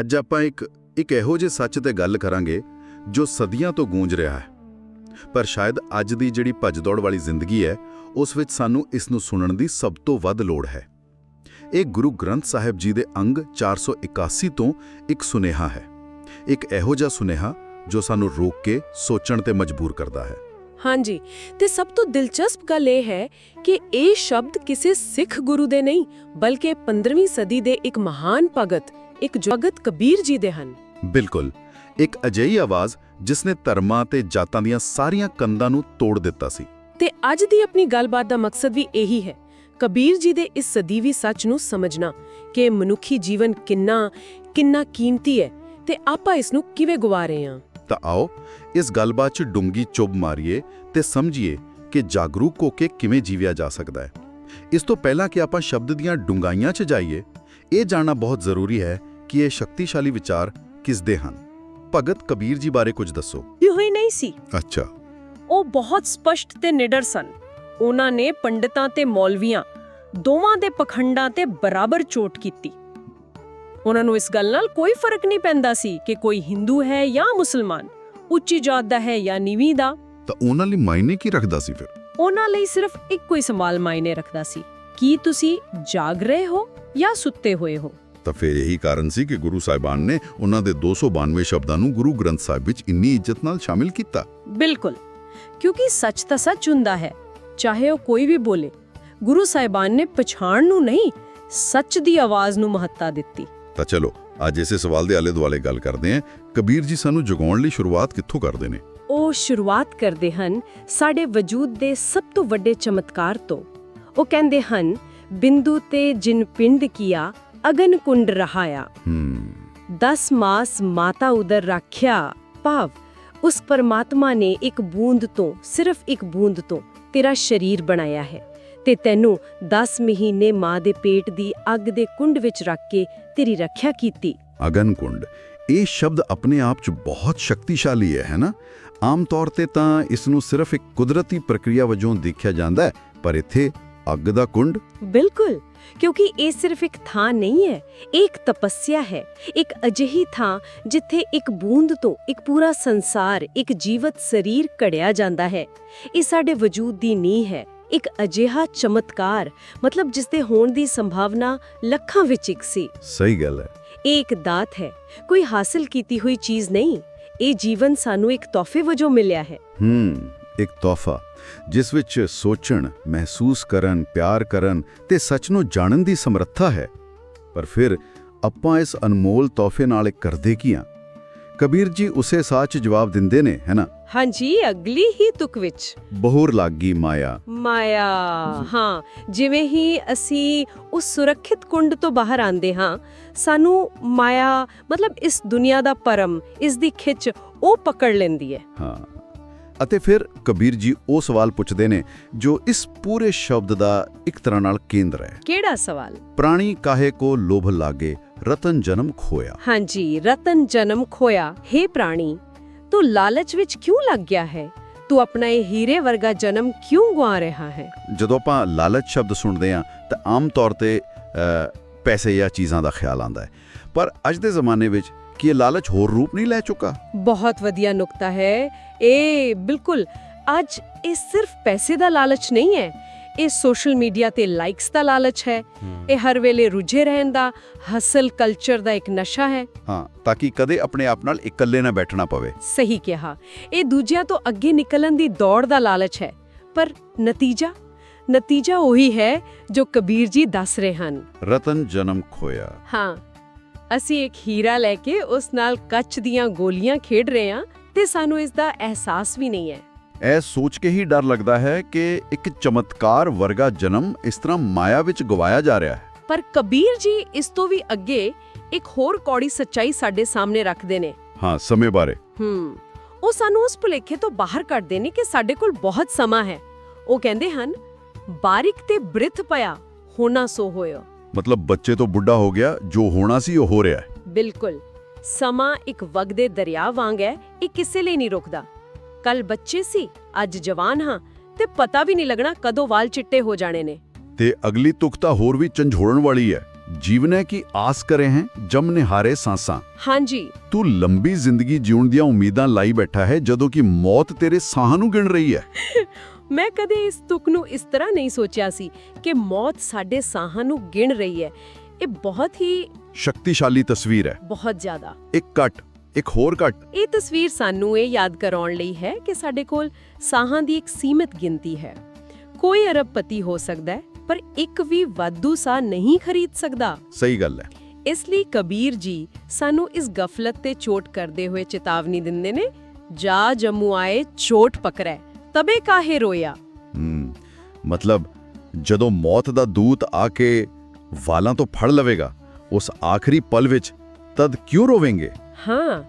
ਅੱਜ ਆਪਾਂ ਇੱਕ ਇੱਕ ਇਹੋ ਜਿਹੇ ਸੱਚ ਤੇ ਗੱਲ ਕਰਾਂਗੇ ਜੋ ਸਦੀਆਂ ਤੋਂ ਗੂੰਜ ਰਿਹਾ ਹੈ। ਪਰ ਸ਼ਾਇਦ ਅੱਜ ਦੀ ਜਿਹੜੀ ਭੱਜ-ਦੌੜ ਵਾਲੀ ਜ਼ਿੰਦਗੀ ਹੈ, ਉਸ ਵਿੱਚ ਸਾਨੂੰ ਇਸ ਨੂੰ ਸੁਣਨ ਦੀ ਸਭ ਤੋਂ ਵੱਧ ਲੋੜ ਹੈ। ਇਹ ਗੁਰੂ ਗ੍ਰੰਥ ਸਾਹਿਬ ਜੀ ਦੇ ਅੰਗ 481 ਤੋਂ ਇੱਕ ਸੁਨੇਹਾ ਹੈ। ਇੱਕ ਇਹੋ ਜਿਹਾ ਸੁਨੇਹਾ ਜੋ ਸਾਨੂੰ ਰੋਕ ਕੇ, ਸੋਚਣ ਤੇ ਮਜਬੂਰ ਕਰਦਾ ਹੈ। ਹਾਂਜੀ, ਤੇ ਸਭ ਤੋਂ ਦਿਲਚਸਪ ਗੱਲ ਇਹ ਹੈ ਕਿ ਇਹ ਸ਼ਬਦ ਕਿਸੇ ਸਿੱਖ ਗੁਰੂ ਦੇ ਨਹੀਂ, ਬਲਕਿ 15ਵੀਂ ਸਦੀ ਦੇ ਇੱਕ ਮਹਾਨ ਭਗਤ ਇੱਕ ਜਗਤ ਕਬੀਰ ਜੀ ਦੇ ਹਨ। ਬਿਲਕੁਲ। ਇੱਕ ਅਜਿਹੀ ਆਵਾਜ਼ ਜਿਸ ਨੇ ਧਰਮਾਂ ਤੇ ਜਾਤਾਂ ਦੀਆਂ ਸਾਰੀਆਂ ਕੰਧਾਂ ਨੂੰ ਤੋੜ ਦਿੱਤਾ ਸੀ। ਤੇ ਅੱਜ ਦੀ ਆਪਣੀ ਗੱਲਬਾਤ ਦਾ ਮਕਸਦ ਵੀ ਇਹੀ ਹੈ। ਕਬੀਰ ਜੀ ਦੇ ਇਸ ਸਦੀਵੀ ਸੱਚ ਨੂੰ ਸਮਝਣਾ ਕਿ ਮਨੁੱਖੀ ਜੀਵਨ ਕਿੰਨਾ ਕਿੰਨਾ ਕੀਮਤੀ ਹੈ ਤੇ ਆਪਾਂ ਇਸ ਨੂੰ ਕਿਵੇਂ ਗਵਾ ਰਹੇ ਹਾਂ। ਤਾਂ ਆਓ ਇਸ ਗੱਲਬਾਤ 'ਚ ਡੂੰਗੀ ਚੁੱਭ ਮਾਰੀਏ ਤੇ ਸਮਝੀਏ ਕਿ ਜਾਗਰੂਕ ਹੋ ਕੇ ਕਿਵੇਂ ਜੀਵਿਆ ਜਾ ਸਕਦਾ ਹੈ। ਇਸ ਤੋਂ ਪਹਿਲਾਂ ਕਿ ਆਪਾਂ ਸ਼ਬਦ ਦੀਆਂ ਡੂੰਘਾਈਆਂ 'ਚ ਜਾਈਏ ਇਹ ਜਾਣਨਾ ਬਹੁਤ ਜ਼ਰੂਰੀ ਹੈ ਕਿ ਇਹ ਸ਼ਕਤੀਸ਼ਾਲੀ ਵਿਚਾਰ ਕਿਸ ਦੇ ਹਨ? ਭਗਤ ਕਬੀਰ ਜੀ ਬਾਰੇ ਕੁਝ ਦੱਸੋ। ਇਹ ਹੋਈ ਨਹੀਂ ਸੀ। ਅੱਛਾ। ਉਹ ਬਹੁਤ ਸਪਸ਼ਟ ਤੇ ਨਿਡਰ ਸਨ। ਉਹਨਾਂ ਨੇ ਪੰਡਿਤਾਂ ਤੇ ਮੌਲਵੀਆਂ ਦੋਵਾਂ ਦੇ ਪਖੰਡਾਂ ਤੇ ਬਰਾਬਰ ਚੋਟ ਕੀਤੀ। ਉਹਨਾਂ ਨੂੰ ਇਸ ਗੱਲ ਨਾਲ ਕੋਈ ਫ਼ਰਕ ਨਹੀਂ ਪੈਂਦਾ ਸੀ ਕਿ ਕੋਈ ਹਿੰਦੂ ਹੈ ਜਾਂ ਮੁਸਲਮਾਨ ਉੱਚੀ ਜਾਤ ਦਾ ਹੈ ਜਾਂ ਨੀਵੀਂ ਦਾ। ਤਾਂ ਉਹਨਾਂ ਲਈ ਮਾਇਨੇ ਕੀ ਰੱਖਦਾ ਸੀ ਫਿਰ? ਉਹਨਾਂ ਲਈ ਸਿਰਫ ਇੱਕੋ ਹੀ ਸਵਾਲ ਮਾਇਨੇ ਰੱਖਦਾ ਸੀ। ਕੀ ਤੁਸੀਂ ਜਾਗ ਰਹੇ ਹੋ ਜਾਂ ਸੁੱਤੇ ਹੋਏ ਹੋ? ਤਾਂ ਫਿਰ ਇਹੀ ਕਾਰਨ ਸੀ ਕਿ ਗੁਰੂ ਸਾਹਿਬਾਨ ਨੇ ਉਹਨਾਂ ਦੇ 292 ਸ਼ਬਦਾਂ ਨੂੰ ਗੁਰੂ ਗ੍ਰੰਥ ਸਾਹਿਬ ਵਿੱਚ ਇੰਨੀ ਇੱਜ਼ਤ ਨਾਲ ਸ਼ਾਮਿਲ ਕੀਤਾ। ਬਿਲਕੁਲ। ਕਿਉਂਕਿ ਸੱਚ ਤਾਂ ਸੱਚ ਹੁੰਦਾ ਹੈ ਚਾਹੇ ਉਹ ਕੋਈ ਵੀ ਬੋਲੇ। ਗੁਰੂ ਸਾਹਿਬਾਨ ਨੇ ਪਛਾਣ ਨੂੰ ਨਹੀਂ ਸੱਚ ਦੀ ਆਵਾਜ਼ ਨੂੰ ਮਹੱਤਤਾ ਦਿੱਤੀ। ਤਾਂ ਚਲੋ ਅੱਜ ਇਸੇ ਸਵਾਲ ਦੇ ਆਲੇ ਦੁਆਲੇ ਗੱਲ ਕਰਦੇ ਹਾਂ। ਕਬੀਰ ਜੀ ਸਾਨੂੰ ਜਗਾਉਣ ਲਈ ਸ਼ੁਰੂਆਤ ਕਿੱਥੋਂ ਕਰਦੇ ਨੇ? ਉਹ ਸ਼ੁਰੂਆਤ ਕਰਦੇ ਹਨ ਸਾਡੇ ਵਜੂਦ ਦੇ ਸਭ ਤੋਂ ਵੱਡੇ ਚਮਤਕਾਰ ਤੋਂ। ਉਹ ਕਹਿੰਦੇ ਹਨ ਬਿੰਦੂ ਤੇ ਜਿਨ ਪਿੰਡ ਕੀਆ ਅਗਨ ਕੁੰਡ ਰਹਾਇਆ 10 ਮਾਸ ਮਾਤਾ ਉਦਰ ਰੱਖਿਆ। ਭਾਵ ਉਸ ਪਰਮਾਤਮਾ ਨੇ ਇੱਕ ਬੂੰਦ ਤੋਂ ਸਿਰਫ ਇੱਕ ਬੂੰਦ ਤੋਂ ਤੇਰਾ ਸਰੀਰ ਬਣਾਇਆ ਹੈ ਤੇ ਤੈਨੂੰ 10 ਮਹੀਨੇ ਮਾਂ ਦੇ ਪੇਟ ਦੀ ਅੱਗ ਦੇ ਕੁੰਡ ਵਿੱਚ ਰੱਖ ਕੇ ਤੇਰੀ ਰੱਖਿਆ ਕੀਤੀ। ਅਗਨ ਕੁੰਡ ਇਹ ਸ਼ਬਦ ਆਪਣੇ ਆਪ 'ਚ ਬਹੁਤ ਸ਼ਕਤੀਸ਼ਾਲੀ ਹੈ ਹੈ ਨਾ? ਆਮ ਤੌਰ ਤੇ ਤਾਂ ਇਸ ਨੂੰ ਸਿਰਫ ਇੱਕ ਕੁਦਰਤੀ ਪ੍ਰਕਿਰਿਆ ਵਜੋਂ ਦੇਖਿਆ ਜਾਂਦਾ ਹੈ ਪਰ ਇੱਥੇ ਅੱਗ ਦਾ ਕੁੰਡ? ਬਿਲਕੁਲ। ਕਿਉਂਕਿ ਇਹ ਸਿਰਫ ਇੱਕ ਥਾਂ ਨਹੀਂ ਹੈ ਇਹ ਇੱਕ ਤਪੱਸਿਆ ਹੈ ਇੱਕ ਅਜਿਹੀ ਥਾਂ ਜਿੱਥੇ ਇੱਕ ਬੂੰਦ ਤੋਂ ਇੱਕ ਪੂਰਾ ਸੰਸਾਰ ਇੱਕ ਜੀਵਤ ਸਰੀਰ ਘੜਿਆ ਜਾਂਦਾ ਹੈ। ਇਹ ਸਾਡੇ ਵਜੂਦ ਦੀ ਨੀਂਹ ਹੈ ਇੱਕ ਅਜਿਹਾ ਚਮਤਕਾਰ ਮਤਲਬ ਜਿਸ ਦੇ ਹੋਣ ਦੀ ਸੰਭਾਵਨਾ ਲੱਖਾਂ ਵਿੱਚ ਇੱਕ ਸੀ। ਸਹੀ ਗੱਲ ਹੈ। ਇਹ ਇੱਕ ਦਾਤ ਹੈ ਕੋਈ ਹਾਸਲ ਕੀਤੀ ਹੋਈ ਚੀਜ਼ ਨਹੀਂ ਇਹ ਜੀਵਨ ਸਾਨੂੰ ਇੱਕ ਤੋਹਫੇ ਵਜੋਂ ਮਿਲਿਆ ਹੈ। ਹੂੰ। ਇੱਕ ਤੋਹਫਾ ਜਿਸ ਵਿੱਚ ਸੋਚਣ ਮਹਿਸੂਸ ਕਰਨ ਪਿਆਰ ਕਰਨ ਤੇ ਸੱਚ ਨੂੰ ਜਾਣਨ ਦੀ ਸਮਰੱਥਾ ਹੈ। ਪਰ ਫਿਰ ਆਪਾਂ ਇਸ ਅਨਮੋਲ ਤੋਹਫੇ ਨਾਲ ਇੱਕ ਕਰਦੇ ਕੀ ਹਾਂ ਕਬੀਰ ਜੀ ਉਸੇ ਸਾਹ 'ਚ ਜਵਾਬ ਦਿੰਦੇ ਨੇ ਹੈਨਾ ਹਾਂਜੀ ਅਗਲੀ ਹੀ ਤੁਕ ਵਿੱਚ। ਬਹੁਰ ਲੱਗੀ ਮਾਇਆ। ਮਾਇਆ ਹਾਂ ਜਿਵੇਂ ਹੀ ਅਸੀਂ ਉਸ ਸੁਰੱਖਿਅਤ ਕੁੰਡ ਤੋਂ ਬਾਹਰ ਆਂਦੇ ਹਾਂ ਸਾਨੂੰ ਮਾਇਆ ਮਤਲਬ ਇਸ ਦੁਨੀਆ ਦਾ ਪਰਮ ਇਸ ਦੀ ਖਿੱਚ ਉਹ ਪਕੜ ਲੈਂਦੀ ਹੈ। ਹਾਂ। ਅਤੇ ਫਿਰ ਕਬੀਰ ਜੀ ਉਹ ਸਵਾਲ ਪੁੱਛਦੇ ਨੇ ਜੋ ਇਸ ਪੂਰੇ ਸ਼ਬਦ ਦਾ ਇੱਕ ਤਰ੍ਹਾਂ ਨਾਲ ਕੇਂਦਰ ਹੈ। ਕਿਹੜਾ ਸਵਾਲ? ਪ੍ਰਾਣੀ ਕਾਹੇ ਕੋ ਲੋਭ ਲਾਗੇ ਰਤਨ ਜਨਮ ਖੋਇਆ। ਹਾਂਜੀ ਰਤਨ ਜਨਮ ਖੋਇਆ। हे ਪ੍ਰਾਣੀ ਤੂੰ ਲਾਲਚ ਵਿੱਚ ਕਿਉਂ ਲੱਗ ਗਿਆ ਹੈ? ਤੂੰ ਆਪਣਾ ਇਹ ਹੀਰੇ ਵਰਗਾ ਜਨਮ ਕਿਉਂ ਗਵਾ ਰਿਹਾ ਹੈ? ਜਦੋਂ ਆਪਾਂ ਲਾਲਚ ਸ਼ਬਦ ਸੁਣਦੇ ਹਾਂ ਤਾਂ ਆਮ ਤੌਰ ਤੇ ਪੈਸੇ ਜਾਂ ਚੀਜ਼ਾਂ ਦਾ ਖਿਆਲ ਆਉਂਦਾ ਹੈ। ਪਰ ਅੱਜ ਦੇ ਜ਼ਮਾਨੇ ਵਿੱਚ ਕੀ ਇਹ ਲਾਲਚ ਹੋਰ ਰੂਪ ਨਹੀਂ ਲੈ ਚੁੱਕਾ ਬਹੁਤ ਵਧੀਆ ਨੁਕਤਾ ਹੈ ਇਹ ਬਿਲਕੁਲ ਅੱਜ ਇਹ ਸਿਰਫ ਪੈਸੇ ਦਾ ਲਾਲਚ ਨਹੀਂ ਹੈ ਇਹ ਸੋਸ਼ਲ ਮੀਡੀਆ ਤੇ ਲਾਈਕਸ ਦਾ ਲਾਲਚ ਹੈ ਇਹ ਹਰ ਵੇਲੇ ਰੁਝੇ ਰਹਿਣ ਦਾ ਹਸਲ ਕਲਚਰ ਦਾ ਇੱਕ ਨਸ਼ਾ ਹੈ ਹਾਂ ਤਾਂ ਕਿ ਕਦੇ ਆਪਣੇ ਆਪ ਨਾਲ ਇਕੱਲੇ ਨਾ ਬੈਠਣਾ ਪਵੇ ਸਹੀ ਕਿਹਾ ਇਹ ਦੂਜਿਆਂ ਤੋਂ ਅੱਗੇ ਨਿਕਲਣ ਦੀ ਦੌੜ ਦਾ ਲਾਲਚ ਹੈ ਪਰ ਨਤੀਜਾ ਨਤੀਜਾ ਉਹੀ ਹੈ ਜੋ ਕਬੀਰ ਜੀ ਦੱਸ ਰਹੇ ਹਨ ਰਤਨ ਜਨਮ ਖੋਇਆ ਹਾਂ ਅਸੀਂ ਇੱਕ ਹੀਰਾ ਲੈ ਕੇ ਉਸ ਨਾਲ ਕੱਚ ਦੀਆਂ ਗੋਲੀਆਂ ਖੇਡ ਰਹੇ ਹਾਂ ਤੇ ਸਾਨੂੰ ਇਸ ਦਾ ਅਹਿਸਾਸ ਵੀ ਨਹੀਂ ਹੈ। ਇਹ ਸੋਚ ਕੇ ਹੀ ਡਰ ਲੱਗਦਾ ਹੈ ਕਿ ਇੱਕ ਚਮਤਕਾਰ ਵਰਗਾ ਜਨਮ ਇਸ ਤਰ੍ਹਾਂ ਮਾਇਆ ਵਿੱਚ ਗਵਾਇਆ ਜਾ ਰਿਹਾ ਹੈ। ਪਰ ਕਬੀਰ ਜੀ ਇਸ ਤੋਂ ਵੀ ਅੱਗੇ ਇੱਕ ਹੋਰ ਕੌੜੀ ਸੱਚਾਈ ਸਾਡੇ ਸਾਹਮਣੇ ਰੱਖਦੇ ਨੇ। ਹਾਂ ਸਮੇਂ ਬਾਰੇ। ਹੂੰ ਉਹ ਸਾਨੂੰ ਉਸ ਭੁਲੇਖੇ ਤੋਂ ਬਾਹਰ ਕੱਢਦੇ ਨੇ ਕਿ ਸਾਡੇ ਕੋਲ ਬਹੁਤ ਸਮਾਂ ਹੈ। ਉਹ ਕਹਿੰਦੇ ਹਨ ਬਾਰਿਕ ਤੇ ਬ੍ਰਿਥ ਪਿਆ ਹੋਣਾ ਸੋ ਹੋਇਓ। ਮਤਲਬ ਬੱਚੇ ਤੋਂ ਬੁੱਢਾ ਹੋ ਗਿਆ ਜੋ ਹੋਣਾ ਸੀ ਉਹ ਹੋ ਰਿਹਾ ਹੈ। ਬਿਲਕੁਲ। ਸਮਾਂ ਇੱਕ ਵਗਦੇ ਦਰਿਆ ਵਾਂਗ ਹੈ ਇਹ ਕਿਸੇ ਲਈ ਨਹੀਂ ਰੁਕਦਾ। ਕੱਲ ਬੱਚੇ ਸੀ ਅੱਜ ਜਵਾਨ ਹਾਂ ਤੇ ਪਤਾ ਵੀ ਨਹੀਂ ਲੱਗਣਾ ਕਦੋਂ ਵਾਲ ਚਿੱਟੇ ਹੋ ਜਾਣੇ ਨੇ। ਤੇ ਅਗਲੀ ਤੁਕ ਤਾਂ ਹੋਰ ਵੀ ਝੰਜੋੜਨ ਵਾਲੀ ਹੈ। ਜੀਵਨੇ ਕੀ ਆਸ ਕਰੇ ਹੈ ਜਮ ਨਿਹਾਰੇ ਸਾਸਾਂ। ਹਾਂਜੀ। ਤੂੰ ਲੰਬੀ ਜ਼ਿੰਦਗੀ ਜਿਉਣ ਦੀਆਂ ਉਮੀਦਾਂ ਲਾਈ ਬੈਠਾ ਹੈ ਜਦੋਂ ਕਿ ਮੌਤ ਤੇਰੇ ਸਾਹ ਨੂੰ ਗਿਣ ਰਹੀ ਹੈ। ਮੈਂ ਕਦੇ ਇਸ ਤੁਕ ਨੂੰ ਇਸ ਤਰ੍ਹਾਂ ਨਹੀਂ ਸੋਚਿਆ ਸੀ ਕਿ ਮੌਤ ਸਾਡੇ ਸਾਹਾਂ ਨੂੰ ਗਿਣ ਰਹੀ ਹੈ। ਇਹ ਬਹੁਤ ਹੀ ਸ਼ਕਤੀਸ਼ਾਲੀ ਤਸਵੀਰ ਹੈ। ਬਹੁਤ ਜ਼ਿਆਦਾ। ਇੱਕ ਕੱਟ ਇੱਕ ਹੋਰ ਕੱਟ ਇਹ ਤਸਵੀਰ ਸਾਨੂੰ ਇਹ ਯਾਦ ਕਰਾਉਣ ਲਈ ਹੈ ਕਿ ਸਾਡੇ ਕੋਲ ਸਾਹਾਂ ਦੀ ਇੱਕ ਸੀਮਿਤ ਗਿਣਤੀ ਹੈ। ਕੋਈ ਅਰਬਪਤੀ ਹੋ ਸਕਦਾ ਹੈ ਪਰ ਇੱਕ ਵੀ ਵਾਧੂ ਸਾਹ ਨਹੀਂ ਖਰੀਦ ਸਕਦਾ। ਸਹੀ ਗੱਲ ਹੈ। ਇਸ ਲਈ ਕਬੀਰ ਜੀ ਸਾਨੂੰ ਇਸ ਗਫਲਤ ਤੇ ਚੋਟ ਕਰਦੇ ਹੋਏ ਚੇਤਾਵਨੀ ਦਿੰਦੇ ਨੇ ਜਾ ਜਮੂ ਆਏ ਚੋਟ ਪਕੜੈ। ਤਬੇ ਕਾਹੇ ਰੋਇਆ? ਹੂੰ ਮਤਲਬ ਜਦੋਂ ਮੌਤ ਦਾ ਦੂਤ ਆ ਕੇ ਵਾਲਾਂ ਤੋਂ ਫੜ ਲਵੇਗਾ ਉਸ ਆਖਰੀ ਪਲ ਵਿੱਚ ਤਦ ਕਿਉਂ ਰੋਵੇਂਗੇ? ਹਾਂ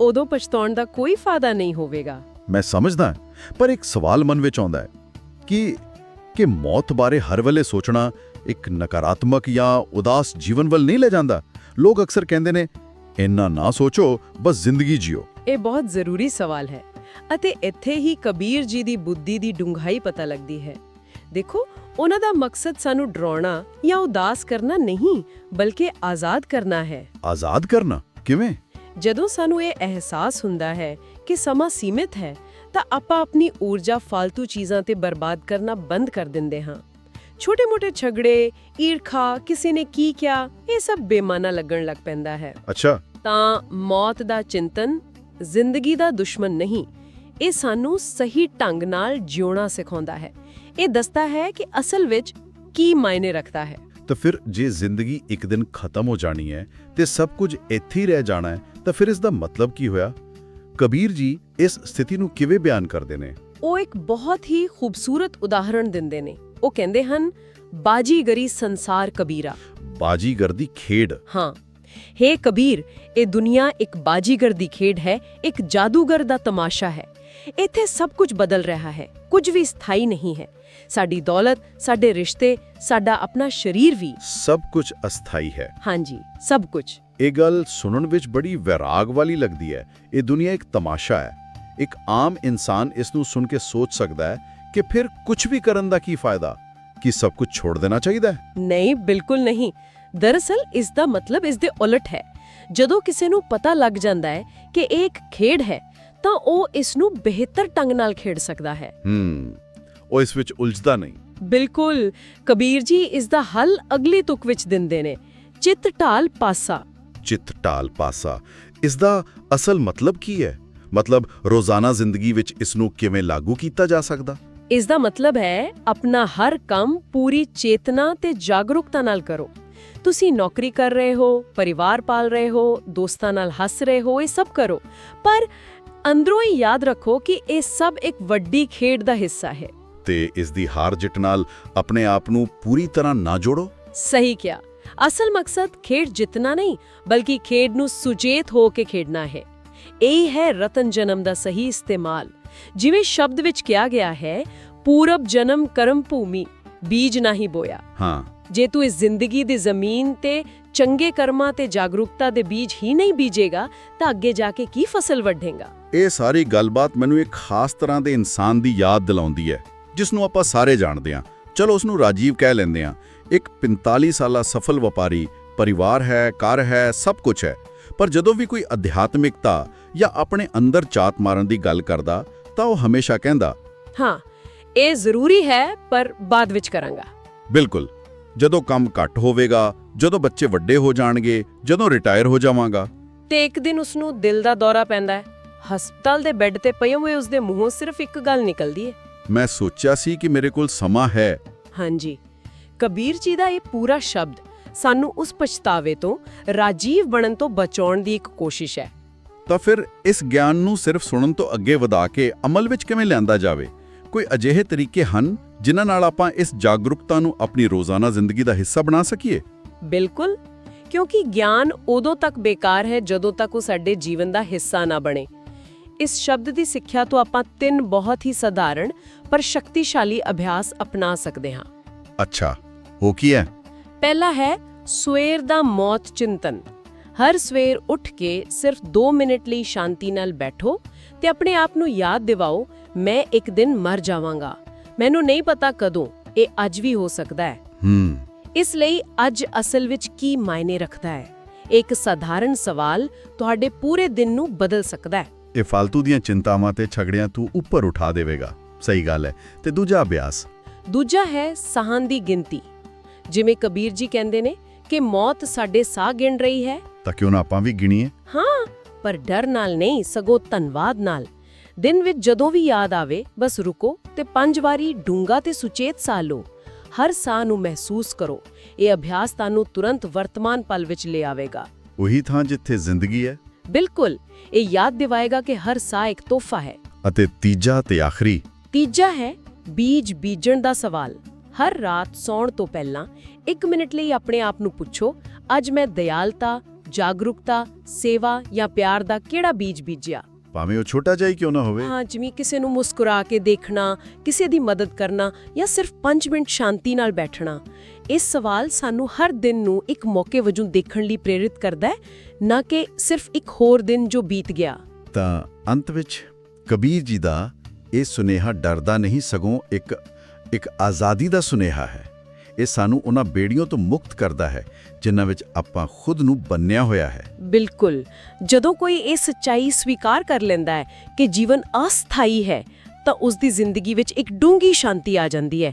ਉਦੋਂ ਪਛਤਾਉਣ ਦਾ ਕੋਈ ਫਾਇਦਾ ਨਹੀਂ ਹੋਵੇਗਾ। ਮੈਂ ਸਮਝਦਾ ਪਰ ਇੱਕ ਸਵਾਲ ਮਨ ਵਿੱਚ ਆਉਂਦਾ ਹੈ ਕਿ ਕਿ ਮੌਤ ਬਾਰੇ ਹਰ ਵੇਲੇ ਸੋਚਣਾ ਇੱਕ ਨਕਾਰਾਤਮਕ ਜਾਂ ਉਦਾਸ ਜੀਵਨ ਵੱਲ ਨਹੀਂ ਲੈ ਜਾਂਦਾ? ਲੋਕ ਅਕਸਰ ਕਹਿੰਦੇ ਨੇ ਇੰਨਾ ਨਾ ਸੋਚੋ ਬਸ ਜ਼ਿੰਦਗੀ ਜਿਓ। ਇਹ ਬਹੁਤ ਜ਼ਰੂਰੀ ਸਵਾਲ ਹੈ। ਅਤੇ ਇੱਥੇ ਹੀ ਕਬੀਰ ਜੀ ਦੀ ਬੁੱਧੀ ਦੀ ਡੂੰਘਾਈ ਪਤਾ ਲੱਗਦੀ ਹੈ। ਦੇਖੋ ਉਹਨਾਂ ਦਾ ਮਕਸਦ ਸਾਨੂੰ ਡਰਾਉਣਾ ਜਾਂ ਉਦਾਸ ਕਰਨਾ ਨਹੀਂ ਬਲਕਿ ਆਜ਼ਾਦ ਕਰਨਾ ਹੈ। ਆਜ਼ਾਦ ਕਰਨਾ? ਕਿਵੇਂ? ਜਦੋਂ ਸਾਨੂੰ ਇਹ ਅਹਿਸਾਸ ਹੁੰਦਾ ਹੈ ਕਿ ਸਮਾਂ ਸੀਮਿਤ ਹੈ ਤਾਂ ਆਪਾਂ ਆਪਣੀ ਊਰਜਾ ਫालतू ਚੀਜ਼ਾਂ ਤੇ ਬਰਬਾਦ ਕਰਨਾ ਬੰਦ ਕਰ ਦਿੰਦੇ ਹਾਂ। ਛੋਟੇ-ਮੋਟੇ ਝਗੜੇ ਈਰਖਾ ਕਿਸੇ ਨੇ ਕੀ ਕਿਹਾ ਇਹ ਸਭ ਬੇਮਾਨਾ ਲੱਗਣ ਲੱਗ ਪੈਂਦਾ ਹੈ। ਅੱਛਾ। ਤਾਂ ਮੌਤ ਦਾ ਚਿੰਤਨ ਜ਼ਿੰਦਗੀ ਦਾ ਦੁਸ਼ਮਣ ਨਹੀਂ ਇਹ ਸਾਨੂੰ ਸਹੀ ਢੰਗ ਨਾਲ ਜਿਉਣਾ ਸਿਖਾਉਂਦਾ ਹੈ। ਇਹ ਦੱਸਦਾ ਹੈ ਕਿ ਅਸਲ ਵਿੱਚ ਕੀ ਮਾਇਨੇ ਰੱਖਦਾ ਹੈ। ਤਾਂ ਫਿਰ ਜੇ ਜ਼ਿੰਦਗੀ ਇੱਕ ਦਿਨ ਖਤਮ ਹੋ ਜਾਣੀ ਹੈ ਤੇ ਸਭ ਕੁਝ ਇੱਥੇ ਹੀ ਰਹਿ ਜਾਣਾ ਹੈ ਤਾਂ ਫਿਰ ਇਸ ਦਾ ਮਤਲਬ ਕੀ ਹੋਇਆ? ਕਬੀਰ ਜੀ ਇਸ ਸਥਿਤੀ ਨੂੰ ਕਿਵੇਂ ਬਿਆਨ ਕਰਦੇ ਨੇ? ਉਹ ਇੱਕ ਬਹੁਤ ਹੀ ਖੂਬਸੂਰਤ ਉਦਾਹਰਣ ਦਿੰਦੇ ਨੇ। ਉਹ ਕਹਿੰਦੇ ਹਨ ਬਾਜੀਗਰੀ ਸੰਸਾਰ ਕਬੀਰਾ। ਬਾਜੀਗਰ ਦੀ ਖੇਡ। ਹਾਂ। हे ਕਬੀਰ ਇਹ ਦੁਨੀਆ ਇੱਕ ਬਾਜੀਗਰ ਦੀ ਖੇਡ ਹੈ ਇੱਕ ਜਾਦੂਗਰ ਦਾ ਤਮਾਸ਼ਾ ਹੈ। ਇੱਥੇ ਸਭ ਕੁਝ ਬਦਲ ਰਿਹਾ ਹੈ ਕੁਝ ਵੀ ਸਥਾਈ ਨਹੀਂ ਹੈ। ਸਾਡੀ ਦੌਲਤ ਸਾਡੇ ਰਿਸ਼ਤੇ ਸਾਡਾ ਆਪਣਾ ਸਰੀਰ ਵੀ। ਸਭ ਕੁਝ ਅਸਥਾਈ ਹੈ। ਹਾਂਜੀ ਸਭ ਕੁਝ। ਇਹ ਗੱਲ ਸੁਣਨ ਵਿੱਚ ਬੜੀ ਵਿਰਾਗ ਵਾਲੀ ਲੱਗਦੀ ਹੈ। ਇਹ ਦੁਨੀਆ ਇੱਕ ਤਮਾਸ਼ਾ ਹੈ। ਇੱਕ ਆਮ ਇਨਸਾਨ ਇਸ ਨੂੰ ਸੁਣ ਕੇ ਸੋਚ ਸਕਦਾ ਹੈ ਕਿ ਫਿਰ ਕੁਝ ਵੀ ਕਰਨ ਦਾ ਕੀ ਫਾਇਦਾ? ਕੀ ਸਭ ਕੁਝ ਛੋੜ ਦੇਣਾ ਚਾਹੀਦਾ ਹੈ? ਨਹੀਂ ਬਿਲਕੁਲ ਨਹੀਂ। ਦਰਅਸਲ ਇਸ ਦਾ ਮਤਲਬ ਇਸ ਦੇ ਉਲਟ ਹੈ। ਜਦੋਂ ਕਿਸੇ ਨੂੰ ਪਤਾ ਲੱਗ ਜਾਂਦਾ ਹੈ ਕਿ ਇਹ ਇੱਕ ਖੇਡ ਹੈ ਤਾਂ ਉਹ ਇਸ ਨੂੰ ਬਿਹਤਰ ਢੰਗ ਨਾਲ ਖੇਡ ਸਕਦਾ ਹੈ। ਹੂੰ ਉਹ ਇਸ ਵਿੱਚ ਉਲਝਦਾ ਨਹੀਂ। ਬਿਲਕੁਲ ਕਬੀਰ ਜੀ ਇਸ ਦਾ ਹੱਲ ਅਗਲੀ ਤੁਕ ਵਿੱਚ ਦਿੰਦੇ ਨੇ। ਚਿੱਤ ਢਾਲ ਪਾਸਾ। ਚਿੱਤ ਢਾਲ ਪਾਸਾ ਇਸ ਦਾ ਅਸਲ ਮਤਲਬ ਕੀ ਹੈ? ਮਤਲਬ ਰੋਜ਼ਾਨਾ ਜ਼ਿੰਦਗੀ ਵਿੱਚ ਇਸ ਨੂੰ ਕਿਵੇਂ ਲਾਗੂ ਕੀਤਾ ਜਾ ਸਕਦਾ? ਇਸ ਦਾ ਮਤਲਬ ਹੈ ਆਪਣਾ ਹਰ ਕੰਮ ਪੂਰੀ ਚੇਤਨਾ ਤੇ ਜਾਗਰੂਕਤਾ ਨਾਲ ਕਰੋ। ਤੁਸੀਂ ਨੌਕਰੀ ਕਰ ਰਹੇ ਹੋ ਪਰਿਵਾਰ ਪਾਲ ਰਹੇ ਹੋ ਦੋਸਤਾਂ ਨਾਲ ਹੱਸ ਰਹੇ ਹੋ ਇਹ ਸਭ ਕਰੋ। ਪਰ ਅੰਦਰੋਂ ਹੀ ਯਾਦ ਰੱਖੋ ਕਿ ਇਹ ਸਭ ਇੱਕ ਵੱਡੀ ਖੇਡ ਦਾ ਹਿੱਸਾ ਹੈ। ਤੇ ਇਸ ਦੀ ਹਾਰ ਜਿੱਤ ਨਾਲ ਆਪਣੇ ਆਪ ਨੂੰ ਪੂਰੀ ਤਰ੍ਹਾਂ ਨਾ ਜੋੜੋ। ਸਹੀ ਕਿਹਾ। ਅਸਲ ਮਕਸਦ ਖੇਡ ਜਿੱਤਣਾ ਨਹੀਂ ਬਲਕਿ ਖੇਡ ਨੂੰ ਸੁਚੇਤ ਹੋ ਕੇ ਖੇਡਣਾ ਹੈ। ਇਹ ਹੈ ਰਤਨ ਜਨਮ ਦਾ ਸਹੀ ਇਸਤੇਮਾਲ। ਜਿਵੇਂ ਸ਼ਬਦ ਵਿੱਚ ਕਿਹਾ ਗਿਆ ਹੈ ਪੂਰਬ ਜਨਮ ਕਰਮ ਭੂਮੀ ਬੀਜ ਨਹੀਂ ਬੋਇਆ। ਹਾਂ। ਜੇ ਤੂੰ ਇਸ ਜ਼ਿੰਦਗੀ ਦੀ ਜ਼ਮੀਨ ਤੇ ਚੰਗੇ ਕਰਮਾਂ ਤੇ ਜਾਗਰੂਕਤਾ ਦੇ ਬੀਜ ਹੀ ਨਹੀਂ ਬੀਜੇਗਾ ਤਾਂ ਅੱਗੇ ਜਾ ਕੇ ਕੀ ਫਸਲ ਵੱਢੇਗਾ? ਇਹ ਸਾਰੀ ਗੱਲਬਾਤ ਮੈਨੂੰ ਇੱਕ ਖਾਸ ਤਰ੍ਹਾਂ ਦੇ ਇਨਸਾਨ ਦੀ ਯਾਦ ਦਿਲਾਉਂਦੀ ਹੈ ਜਿਸ ਨੂੰ ਆਪਾਂ ਸਾਰੇ ਜਾਣਦੇ ਹਾਂ। ਚਲੋ ਉਸ ਨੂੰ ਰਾਜੀਵ ਕਹਿ ਲੈਂਦੇ ਹਾਂ। ਇੱਕ 45 ਸਾਲਾ ਸਫਲ ਵਪਾਰੀ ਪਰਿਵਾਰ ਹੈ ਘਰ ਹੈ ਸਭ ਕੁਝ ਹੈ। ਪਰ ਜਦੋਂ ਵੀ ਕੋਈ ਅਧਿਆਤਮਿਕਤਾ ਜਾਂ ਆਪਣੇ ਅੰਦਰ ਚਾਤ ਮਾਰਨ ਦੀ ਗੱਲ ਕਰਦਾ ਤਾਂ ਉਹ ਹਮੇਸ਼ਾ ਕਹਿੰਦਾ ਹਾਂ ਇਹ ਜ਼ਰੂਰੀ ਹੈ ਪਰ ਬਾਅਦ ਵਿੱਚ ਕਰਾਂਗਾ। ਬਿਲਕੁਲ। ਜਦੋਂ ਕੰਮ ਘੱਟ ਹੋਵੇਗਾ ਜਦੋਂ ਬੱਚੇ ਵੱਡੇ ਹੋ ਜਾਣਗੇ ਜਦੋਂ ਰਿਟਾਇਰ ਹੋ ਜਾਵਾਂਗਾ। ਤੇ ਇੱਕ ਦਿਨ ਉਸ ਨੂੰ ਦਿਲ ਦਾ ਦੌਰਾ ਪੈਂਦਾ ਹੈ। ਹਸਪਤਾਲ ਦੇ ਬੈੱਡ ਤੇ ਪਏ ਹੋਏ ਉਸ ਦੇ ਮੂੰਹੋਂ ਸਿਰਫ ਇੱਕ ਗੱਲ ਨਿਕਲਦੀ ਹੈ। ਮੈਂ ਸੋਚਿਆ ਸੀ ਕਿ ਮੇਰੇ ਕੋਲ ਸਮਾਂ ਹੈ। ਹਾਂਜੀ। ਕਬੀਰ ਜੀ ਦਾ ਇਹ ਪੂਰਾ ਸ਼ਬਦ ਸਾਨੂੰ ਉਸ ਪਛਤਾਵੇ ਤੋਂ ਰਾਜੀਵ ਬਣਨ ਤੋਂ ਬਚਾਉਣ ਦੀ ਇੱਕ ਕੋਸ਼ਿਸ਼ ਹੈ। ਤਾਂ ਫਿਰ ਇਸ ਗਿਆਨ ਨੂੰ ਸਿਰਫ ਸੁਣਨ ਤੋਂ ਅੱਗੇ ਵਧਾ ਕੇ ਅਮਲ ਵਿੱਚ ਕਿਵੇਂ ਲਿਆਂਦਾ ਜਾਵੇ? ਕੋਈ ਅਜਿਹੇ ਤਰੀਕੇ ਹਨ? ਜਿਨ੍ਹਾਂ ਨਾਲ ਆਪਾਂ ਇਸ ਜਾਗਰੂਕਤਾ ਨੂੰ ਆਪਣੀ ਰੋਜ਼ਾਨਾ ਜ਼ਿੰਦਗੀ ਦਾ ਹਿੱਸਾ ਬਣਾ ਸਕੀਏ? ਬਿਲਕੁਲ ਕਿਉਂਕਿ ਗਿਆਨ ਉਦੋਂ ਤੱਕ ਬੇਕਾਰ ਹੈ ਜਦੋਂ ਤੱਕ ਉਹ ਸਾਡੇ ਜੀਵਨ ਦਾ ਹਿੱਸਾ ਨਾ ਬਣੇ। ਇਸ ਸ਼ਬਦ ਦੀ ਸਿੱਖਿਆ ਤੋਂ ਆਪਾਂ ਤਿੰਨ ਬਹੁਤ ਹੀ ਸਧਾਰਨ ਪਰ ਸ਼ਕਤੀਸ਼ਾਲੀ ਅਭਿਆਸ ਅਪਣਾ ਸਕਦੇ ਹਾਂ। ਅੱਛਾ ਉਹ ਕੀ ਹੈ? ਪਹਿਲਾ ਹੈ ਸਵੇਰ ਦਾ ਮੌਤ ਚਿੰਤਨ। ਹਰ ਸਵੇਰ ਉੱਠ ਕੇ ਸਿਰਫ 2 ਮਿੰਟ ਲਈ ਸ਼ਾਂਤੀ ਨਾਲ ਬੈਠੋ ਤੇ ਆਪਣੇ ਆਪ ਨੂੰ ਯਾਦ ਦਿਵਾਓ ਮੈਂ ਇੱਕ ਦਿਨ ਮਰ ਜਾਵਾਂਗਾ। ਮੈਨੂੰ ਨਹੀਂ ਪਤਾ ਕਦੋਂ ਇਹ ਅੱਜ ਵੀ ਹੋ ਸਕਦਾ ਹੈ। ਹੂੰ। ਇਸ ਲਈ ਅੱਜ ਅਸਲ ਵਿੱਚ ਕੀ ਮਾਇਨੇ ਰੱਖਦਾ ਹੈ? ਇੱਕ ਸਧਾਰਨ ਸਵਾਲ ਤੁਹਾਡੇ ਪੂਰੇ ਦਿਨ ਨੂੰ ਬਦਲ ਸਕਦਾ ਹੈ। ਇਹ ਫालतू ਦੀਆਂ ਚਿੰਤਾਵਾਂ ਤੇ ਝਗੜਿਆਂ ਤੋਂ ਉੱਪਰ ਉਠਾ ਦੇਵੇਗਾ। ਸਹੀ ਗੱਲ ਹੈ। ਤੇ ਦੂਜਾ ਅਭਿਆਸ? ਦੂਜਾ ਹੈ ਸਾਹਾਂ ਦੀ ਗਿਣਤੀ। ਜਿਵੇਂ ਕਬੀਰ ਜੀ ਕਹਿੰਦੇ ਨੇ ਕਿ ਮੌਤ ਸਾਡੇ ਸਾਹ ਗਿਣ ਰਹੀ ਹੈ। ਤਾਂ ਕਿਉਂ ਨਾ ਆਪਾਂ ਵੀ ਗਿਣੀਏ? ਹਾਂ ਪਰ ਡਰ ਨਾਲ ਨਹੀਂ ਸਗੋਂ ਧੰਨਵਾਦ ਨਾਲ। ਦਿਨ ਵਿੱਚ ਜਦੋਂ ਵੀ ਯਾਦ ਆਵੇ ਬਸ ਰੁਕੋ ਤੇ ਪੰਜ ਵਾਰੀ ਡੂੰਗਾ ਤੇ ਸੁਚੇਤ ਸਾਹ ਲਓ। ਹਰ ਸਾਹ ਨੂੰ ਮਹਿਸੂਸ ਕਰੋ। ਇਹ ਅਭਿਆਸ ਤੁਹਾਨੂੰ ਤੁਰੰਤ ਵਰਤਮਾਨ ਪਲ ਵਿੱਚ ਲੈ ਆਵੇਗਾ। ਉਹੀ ਥਾਂ ਜਿੱਥੇ ਜ਼ਿੰਦਗੀ ਹੈ। ਬਿਲਕੁਲ। ਇਹ ਯਾਦ ਦਿਵਾਏਗਾ ਕਿ ਹਰ ਸਾਹ ਇੱਕ ਤੋਹਫਾ ਹੈ। ਅਤੇ ਤੀਜਾ ਤੇ ਆਖਰੀ। ਤੀਜਾ ਹੈ ਬੀਜ ਬੀਜਣ ਦਾ ਸਵਾਲ। ਹਰ ਰਾਤ ਸੌਣ ਤੋਂ ਪਹਿਲਾਂ 1 ਮਿੰਟ ਲਈ ਆਪਣੇ ਆਪ ਨੂੰ ਪੁੱਛੋ ਅੱਜ ਮੈਂ ਦਇਆਲਤਾ ਜਾਗਰੂਕਤਾ ਸੇਵਾ ਜਾਂ ਪਿਆਰ ਦਾ ਕਿਹੜਾ ਬੀਜ ਬੀਜਿਆ? ਭਾਵੇਂ ਉਹ ਛੋਟਾ ਜਿਹਾ ਹੀ ਕਿਉਂ ਨਾ ਹੋਵੇ। ਹਾਂ ਜਿਵੇਂ ਕਿਸੇ ਨੂੰ ਮੁਸਕਰਾ ਕੇ ਦੇਖਣਾ ਕਿਸੇ ਦੀ ਮਦਦ ਕਰਨਾ ਜਾਂ ਸਿਰਫ 5 ਮਿੰਟ ਸ਼ਾਂਤੀ ਨਾਲ ਬੈਠਣਾ ਇਹ ਸਵਾਲ ਸਾਨੂੰ ਹਰ ਦਿਨ ਨੂੰ ਇੱਕ ਮੌਕੇ ਵਜੋਂ ਦੇਖਣ ਲਈ ਪ੍ਰੇਰਿਤ ਕਰਦਾ ਹੈ ਨਾ ਕਿ ਸਿਰਫ ਇੱਕ ਹੋਰ ਦਿਨ ਜੋ ਬੀਤ ਗਿਆ। ਤਾਂ ਅੰਤ ਵਿੱਚ ਕਬੀਰ ਜੀ ਦਾ ਇਹ ਸੁਨੇਹਾ ਡਰਦਾ ਨਹੀਂ ਸਗੋਂ ਇੱਕ ਇੱਕ ਆਜ਼ਾਦੀ ਦਾ ਸੁਨੇਹਾ ਹੈ। ਇਹ ਸਾਨੂੰ ਉਹਨਾਂ ਬੇੜੀਆਂ ਤੋਂ ਮੁਕਤ ਕਰਦਾ ਹੈ ਜਿਨ੍ਹਾਂ ਵਿੱਚ ਆਪਾਂ ਖੁਦ ਨੂੰ ਬੰਨਿਆ ਹੋਇਆ ਹੈ। ਬਿਲਕੁਲ। ਜਦੋਂ ਕੋਈ ਇਹ ਸੱਚਾਈ ਸਵੀਕਾਰ ਕਰ ਲੈਂਦਾ ਹੈ ਕਿ ਜੀਵਨ ਅਸਥਾਈ ਹੈ ਤਾਂ ਉਸ ਦੀ ਜ਼ਿੰਦਗੀ ਵਿੱਚ ਇੱਕ ਡੂੰਗੀ ਸ਼ਾਂਤੀ ਆ ਜਾਂਦੀ ਹੈ।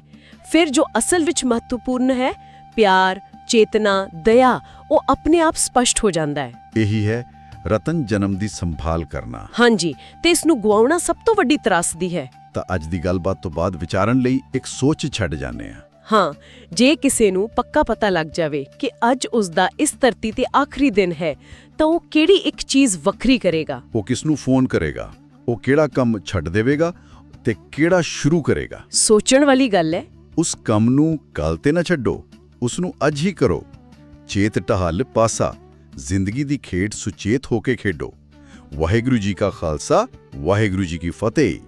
ਫਿਰ ਜੋ ਅਸਲ ਵਿੱਚ ਮਹੱਤਵਪੂਰਨ ਹੈ ਪਿਆਰ ਚੇਤਨਾ ਦਇਆ ਉਹ ਆਪਣੇ ਆਪ ਸਪਸ਼ਟ ਹੋ ਜਾਂਦਾ ਹੈ। ਇਹੀ ਹੈ ਰਤਨ ਜਨਮ ਦੀ ਸੰਭਾਲ ਕਰਨਾ। ਹਾਂਜੀ ਤੇ ਇਸ ਨੂੰ ਗਵਾਉਣਾ ਸਭ ਤੋਂ ਵੱਡੀ ਤਰਾਸਦੀ ਹੈ। ਤਾਂ ਅੱਜ ਦੀ ਗੱਲਬਾਤ ਤੋਂ ਬਾਅਦ ਵਿਚਾਰਨ ਲਈ ਇੱਕ ਸੋਚ ਛੱਡ ਜਾਂਦੇ ਆ ਹਾਂ ਜੇ ਕਿਸੇ ਨੂੰ ਪੱਕਾ ਪਤਾ ਲੱਗ ਜਾਵੇ ਕਿ ਅੱਜ ਉਸ ਦਾ ਇਸ ਧਰਤੀ ਤੇ ਆਖਰੀ ਦਿਨ ਹੈ ਤਾਂ ਉਹ ਕਿਹੜੀ ਇੱਕ ਚੀਜ਼ ਵੱਖਰੀ ਕਰੇਗਾ? ਉਹ ਕਿਸ ਨੂੰ ਫੋਨ ਕਰੇਗਾ? ਉਹ ਕਿਹੜਾ ਕੰਮ ਛੱਡ ਦੇਵੇਗਾ ਤੇ ਕਿਹੜਾ ਸ਼ੁਰੂ ਕਰੇਗਾ? ਸੋਚਣ ਵਾਲੀ ਗੱਲ ਹੈ। ਉਸ ਕੰਮ ਨੂੰ ਕੱਲ ਤੇ ਨਾ ਛੱਡੋ ਉਸ ਨੂੰ ਅੱਜ ਹੀ ਕਰੋ। ਚੇਤ ਟਹਲ ਪਾਸਾ ਜ਼ਿੰਦਗੀ ਦੀ ਖੇਡ ਸੁਚੇਤ ਹੋ ਕੇ ਖੇਡੋ। ਵਾਹਿਗੁਰੂ ਜੀ ਕਾ ਖਾਲਸਾ ਵਾਹਿਗੁਰੂ ਜੀ ਕੀ ਫਤਿਹ।